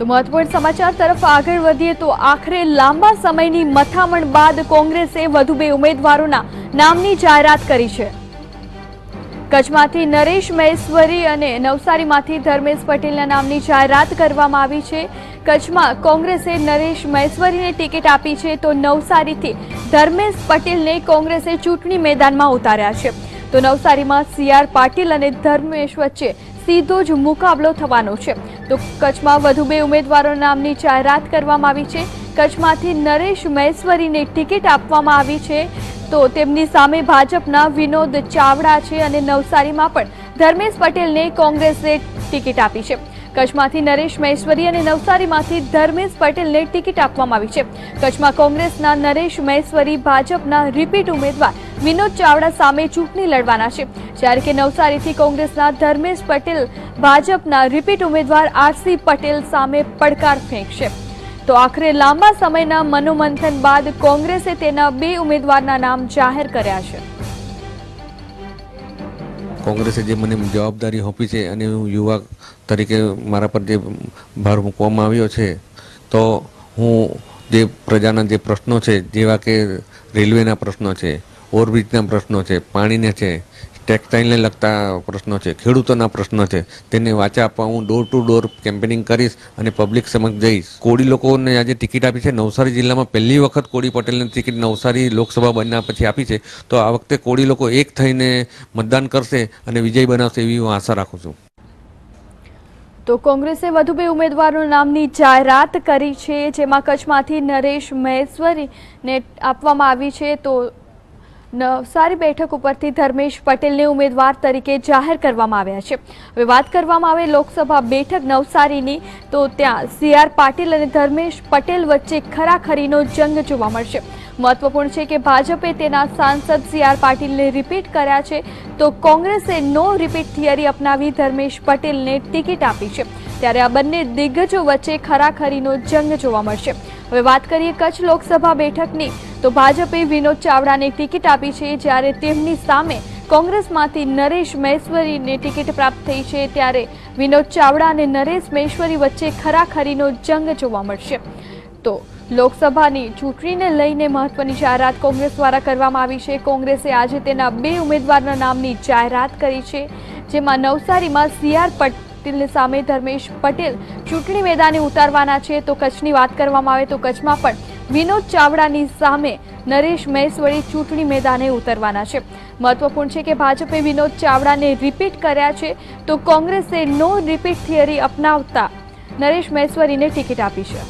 તો મહત્વપૂર્ણ સમાચાર તરફ આગળ વધીએ તો આખરે લાંબા સમયની મથામણ બાદ કોંગ્રેસે વધુ બે ઉમેદવારોના નામની જાહેરાત કરી છે. કચ્છમાંથી નરેશ મહેશ્વરી અને નવસારીમાંથી ધર્મેશ પટેલના નામની જાહેરાત કરવામાં આવી છે. કચ્છમાં કોંગ્રેસે નરેશ મહેશ્વરીને ટિકિટ આપી છે તો નવસારીથી ધર્મેશ પટેલને કોંગ્રેસે ચૂંટણી મેદાનમાં ઉતાર્યા છે. તો નવસારીમાં સીઆર પાટીલ અને ધર્મેશ વચ્ચે સીધો જ મુકાબલો થવાનો છે. તો કચ્છમાં વધુ બે ઉમેદવારો નામની જાહેરાત કરવામાં આવી છે. કચ્છમાંથી નરેશ મહેશ્વરીને ટિકિટ આપવામાં આવી છે. તો તેમની સામે ભાજપના વિનોદ ચાવડા છે અને નવસારીમાં પણ ધર્મેશ પટેલને કોંગ્રેસે ટિકિટ આપી છે. કચ્છમાંથી નરેશ મહેશ્વરી અને નવસારીમાંથી ધર્મેશ પટેલને ટિકિટ આપવામાં આવી છે. કચ્છમાં કોંગ્રેસના નરેશ મહેશ્વરી, ભાજપના રિપીટ ઉમેદવાર વિનોદ ચાવડા સામે ચૂંટણી લડવાના છે. જ્યારે કે નવસારીથી કોંગ્રેસના ધર્મેશ પટેલ ભાજપના રિપીટ ઉમેદવાર આરસી પટેલ સામે પડકાર ફેંકશે. તો આખરે લાંબા સમયના મનોમંથન બાદ કોંગ્રેસે તેના બે ઉમેદવારના નામ જાહેર કર્યા છે. કોંગ્રેસે જે મને જવાબદારી આપી છે અને હું યુવા તરીકે મારા પર જે ભાર મૂકવામાં આવ્યો છે, તો હું જે પ્રજાના જે પ્રશ્નો છે, જેવા કે રેલવેના પ્રશ્નો છે ઓવરબ્રિજના પ્રશ્નો છે, પાણીને છે, ટેક્સટાઇલને લગતા પ્રશ્નો છે, ખેડૂતોના પ્રશ્નો છે, તેને વાચા આપવા હું ડોર ટુ ડોર કેમ્પેનિંગ કરીશ અને પબ્લિક સમક્ષ જઈશ. કોળી લોકોને આજે ટિકિટ આપી છે. નવસારી જિલ્લામાં પહેલી વખત કોળી પટેલને ટિકિટ નવસારી લોકસભા બન્યા પછી આપી છે. તો આ વખતે કોળી લોકો એક થઈને મતદાન કરશે અને વિજય બનાવશે એવી હું આશા રાખું છું. તો કોંગ્રેસે વધુ બે ઉમેદવારો નામની જાહેરાત કરી છે, જેમાં કચ્છમાંથી નરેશ મહેશ્વરીને આપવામાં આવી છે. તો નવસારી બેઠક ઉપરથી ધર્મેશ પટેલને ઉમેદવાર તરીકે જાહેર કરવામાં આવ્યા છે. હવે વાત કરવામાં આવે લોકસભા બેઠક નવસારીની, તો ત્યાં સી આર પાટીલ અને ધર્મેશ પટેલ વચ્ચે ખરાખરીનો જંગ જોવા મળશે. મહત્વપૂર્ણ છે કે ભાજપે તેના સાંસદ સી આર પાટીલને રિપીટ કર્યા છે, તો કોંગ્રેસે નો રિપીટ થિયરી અપનાવી ધર્મેશ પટેલને ટિકિટ આપી છે. ત્યારે આ બંને દિગ્ગજો વચ્ચે ખરાખરીનો જંગ જોવા મળશે. હવે વાત કરીએ કચ્છ લોકસભા બેઠકની તો ભાજપે વિનોદ ચાવડાને ટિકિટ આપી છે જ્યારે તેમની સામે કોંગ્રેસમાંથી નરેશ મહેશ્વરીને ટિકિટ પ્રાપ્ત થઈ છે ત્યારે વિનોદ ચાવડા અને નરેશ મહેશ્વરી વચ્ચે ખરાખરીનો જંગ જોવા મળશે. તો લોકસભાની ચૂંટણીને લઈને મહત્વની જાહેરાત કોંગ્રેસ દ્વારા કરવામાં આવી છે. કોંગ્રેસે આજે તેના બે ઉમેદવારના નામની જાહેરાત કરી છે, જેમાં નવસારીમાં સીઆર પટેલની સામે ધર્મેશ પટેલ ચૂંટણી મેદાને ઉતારવાના છે. તો કચ્છની વાત કરવામાં આવે તો કચ્છમાં પણ વિનોદ ચાવડાની સામે નરેશ મહેશ્વરી ચૂંટણી મેદાને ઉતરવાના છે. મહત્વપૂર્ણ છે કે ભાજપે વિનોદ ચાવડાને રિપીટ કર્યા છે તો કોંગ્રેસે નો રિપીટ થિયરી અપનાવતા નરેશ મહેશ્વરીને ટિકિટ આપી છે.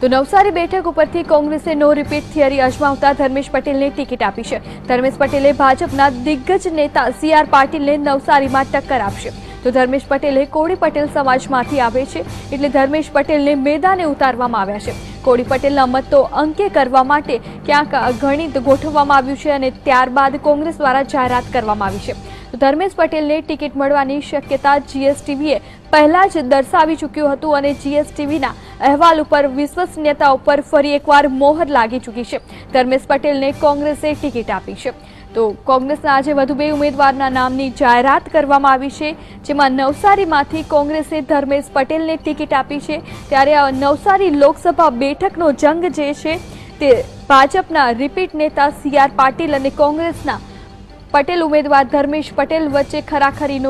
તો નવસારી બેઠક ઉપરથી કોંગ્રેસે નો રિપીટ થિયરી અજમાવતા ધર્મેશ પટેલને ટિકિટ આપી છે. ધર્મેશ પટેલે ભાજપના દિગ્ગજ નેતા સી આર પાટીલને નવસારીમાં ટક્કર આપશે. તો ધર્મેશ પટેલે કોળી પટેલ સમાજમાંથી આવે છે એટલે ધર્મેશ પટેલને મેદાને ઉતારવામાં આવ્યા છે. કોળી પટેલના મતો અંકે કરવા માટે ક્યાંક ગણિત ગોઠવવામાં આવ્યું છે અને ત્યારબાદ કોંગ્રેસ દ્વારા જાહેરાત કરવામાં આવી છે. તો ધર્મેશ પટેલને ટિકિટ મળવાની શક્યતા જીએસટીવીએ પહેલા જ દર્શાવી ચૂક્યું હતું અને જીએસટીવીના અહેવાલ ઉપર વિશ્વસનીયતા ઉપર ફરી એકવાર મોહર લાગી ચૂકી છે. ધર્મેશ પટેલને કોંગ્રેસે ટિકિટ આપી છે. તો કોંગ્રેસના આજે વધુ બે ઉમેદવારના નામની જાહેરાત કરવામાં આવી છે, જેમાં નવસારીમાંથી કોંગ્રેસે ધર્મેશ પટેલને ટિકિટ આપી છે. ત્યારે આ નવસારી લોકસભા બેઠકનો જંગ જે છે, તે ભાજપના રિપીટ નેતા સી આર પાટીલ અને કોંગ્રેસના પટેલ ઉમેદવાર ધર્મેશ પટેલ વચ્ચે ખરાખરીનો